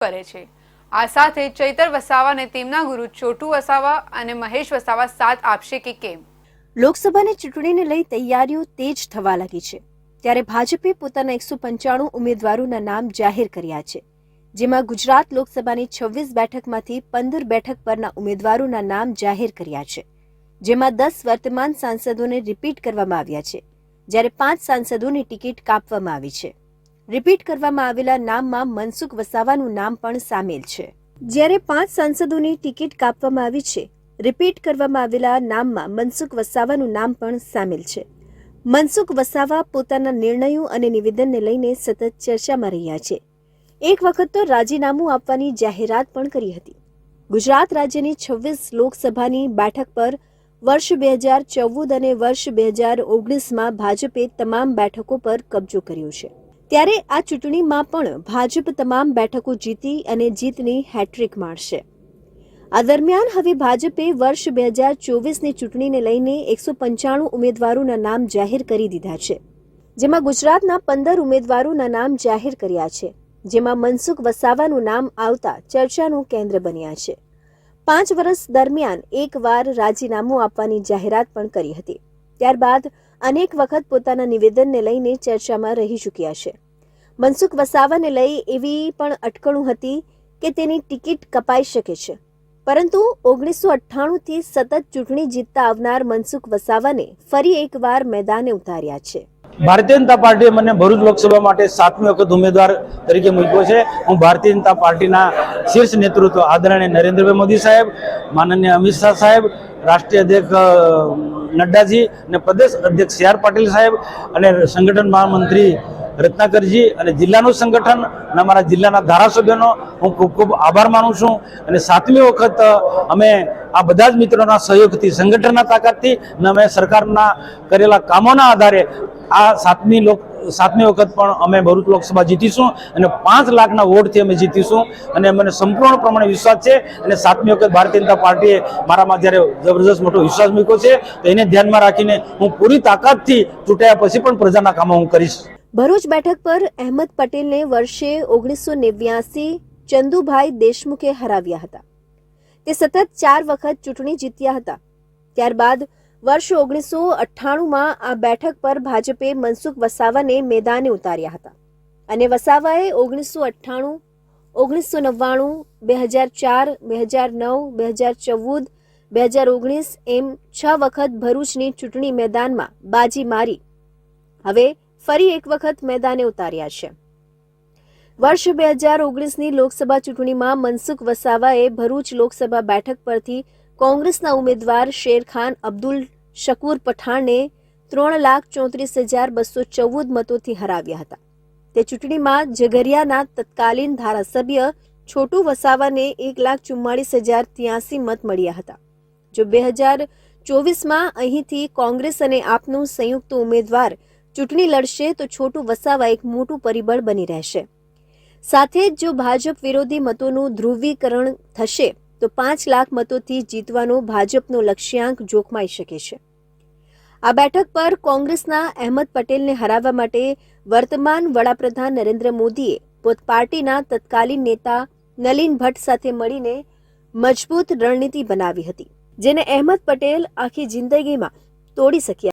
કરે છે. આ સાથે ચૈતર વસાવા અને તેમના ગુરુ ચોટુ વસાવા અને મહેશ વસાવા સાથ આપશે કે કેમ? લોકસભાની ચૂંટણીને લઈ તૈયારીઓ તેજ થવા લાગી છે. ત્યારે ભાજપે પોતાના એકસો પંચાણું ઉમેદવારોના નામ જાહેર કર્યા છે. જેમાં ગુજરાત લોકસભાની છવ્વીસ બેઠકમાંથી પંદર બેઠક પરના ઉમેદવારોના નામ જાહેર કર્યા છે. જેમાં દસ વર્તમાન સાંસદોને રિપીટ કરવામાં આવ્યા છે. જ્યારે પાંચ સાંસદોની ટિકિટ કાપવામાં આવી છે. રિપીટ કરવામાં આવેલા નામમાં મનસુખ વસાવાનું નામ પણ સામેલ છે. જ્યારે પાંચ સાંસદોની ટિકિટ કાપવામાં આવી છે, રિપીટ કરવામાં આવેલા નામમાં મનસુખ વસાવાનું નામ પણ સામેલ છે. મનસુખ વસાવા પોતાના નિર્ણયો અને નિવેદનને લઈને સતત ચર્ચામાં રહ્યા છે. એક વખત તો રાજીનામું આપવાની જાહેરાત પણ કરી હતી. ગુજરાત રાજ્યની છવ્વીસ લોકસભાની બેઠક પર વર્ષ બે હજાર ચૌદ અને વર્ષ બે હજાર ઓગણીસમાં ભાજપે તમામ બેઠકો પર કબજો કર્યો છે. ત્યારે આ ચૂંટણીમાં પણ ભાજપ તમામ બેઠકો જીતી અને જીતની હેટ્રિક મારશે. આ દરમિયાન હવે ભાજપે વર્ષ બે હજાર ચોવીસની ચૂંટણીને લઈને એકસો પંચાણું ઉમેદવારોના નામ જાહેર કરી દીધા છે. જેમાં ગુજરાતના પંદર ઉમેદવારોના નામ જાહેર કર્યા છે. જેમાં મનસુખ વસાવાનું નામ આવતા ચર્ચાનું કેન્દ્ર બન્યા છે. પાંચ વર્ષ દરમિયાન એકવાર રાજીનામું આપવાની જાહેરાત પણ કરી હતી. ત્યારબાદ અનેક વખત પોતાના નિવેદનને લઈને ચર્ચામાં રહી ચૂક્યા છે. મનસુખ વસાવાને લઈ એવી પણ અટકણું હતી કે તેની ટિકિટ કપાઈ શકે છે. પરંતુ ઓગણીસો અઠ્ઠાણુંથી સતત ચૂંટણી જીતતા આવનાર મનસુખ વસાવાને ફરી એકવાર મેદાને ઉતાર્યા છે. ભારતીય જનતા પાર્ટીએ મને ભરૂચ લોકસભા માટે સાતમી વખત ઉમેદવાર તરીકે મૂક્યો છે. હું ભારતીય જનતા પાર્ટીના શીર્ષ નેતૃત્વ આદરણીય નરેન્દ્રભાઈ મોદી સાહેબ, માનનીય અમિત શાહ સાહેબ, રાષ્ટ્રીય અધ્યક્ષ નડ્ડાજી અને પ્રદેશ અધ્યક્ષ સી આર પાટીલ સાહેબ અને સંગઠન મહામંત્રી રત્નાકરજી અને જિલ્લાનું સંગઠન અને અમારા જિલ્લાના ધારાસભ્યોનો હું ખૂબ ખૂબ આભાર માનું છું. અને સાતમી વખત અમે આ બધા જ મિત્રોના સહયોગથી, સંગઠનના તાકાતથી અને અમે સરકારના કરેલા કામોના આધારે આ સાતમી લોક, સાતમી વખત પણ અમે ભરૂચ લોકસભા જીતીશું અને પાંચ લાખના વોટથી અમે જીતીશું અને મને સંપૂર્ણ પ્રમાણે વિશ્વાસ છે અને સાતમી વખત ભારતીય જનતા પાર્ટીએ મારામાં જ્યારે જબરજસ્ત મોટો વિશ્વાસ મૂક્યો છે તો એને ધ્યાનમાં રાખીને હું પૂરી તાકાતથી ચૂંટાયા પછી પણ પ્રજાના કામો હું કરીશ. ભરૂચ બેઠક પર અહેમદ પટેલને વર્ષે ઓગણીસો નેવ્યાસી ચંદુભાઈ દેશમુખે હરાવ્યા હતા. તે સતત ચાર વખત ચૂંટણી જીત્યા હતા. ત્યારબાદ વર્ષ ઓગણીસો અઠ્ઠાણુંમાં આ બેઠક પર ભાજપે મનસુખ વસાવાને મેદાને ઉતાર્યા હતા. અને વસાવાએ ઓગણીસો અઠ્ઠાણું ઓગણીસો નવ્વાણું બે હજાર ચાર બે હજાર નવ બે હજાર ચૌદ બે હજાર ઓગણીસ એમ છ વખત ભરૂચની ચૂંટણી મેદાનમાં બાજી મારી. હવે ફરી એક વખત મેદાને ઉતાર્યા છે. વર્ષ બે હજાર ઓગણીસની લોકસભા ચૂંટણીમાં મનસુખ વસાવાએ ભરૂચ લોકસભા બેઠક પરથી કોંગ્રેસના ઉમેદવાર શેરખાન અબ્દુલ શકુર પઠાણને ત્રણ લાખ ચોત્રીસ હજાર બસો ચૌદ મતોથી હરાવ્યા હતા. તે ચૂંટણીમાં ઝઘરિયાના તત્કાલીન ધારાસભ્ય છોટુ વસાવાને એક લાખ ચુમ્માળીસ હજાર ત્યાસી મત મળ્યા હતા. જો બે હજાર ચોવીસમાં અહીંથી કોંગ્રેસ અને આપનું સંયુક્ત ઉમેદવાર ચૂંટણી લડશે તો છોટુ વસાવા એક મોટું પરિબળ બની રહેશે. સાથે જ જો ભાજપ વિરોધી મતોનું ધ્રુવીકરણ થશે, તો પાંચ લાખ મતોથી જીતવાનો ભાજપનો લક્ષ્યાંક જોખમાઈ શકે છે. આ બેઠક પર કોંગ્રેસના અહેમદ પટેલને હરાવવા માટે વર્તમાન વડાપ્રધાન નરેન્દ્ર મોદીએ પોત પાર્ટીના તત્કાલીન નેતા નલિન ભટ્ટ સાથે મળીને મજબૂત રણનીતિ બનાવી હતી, જેને અહેમદ પટેલ આખી જિંદગીમાં તોડી શક્યા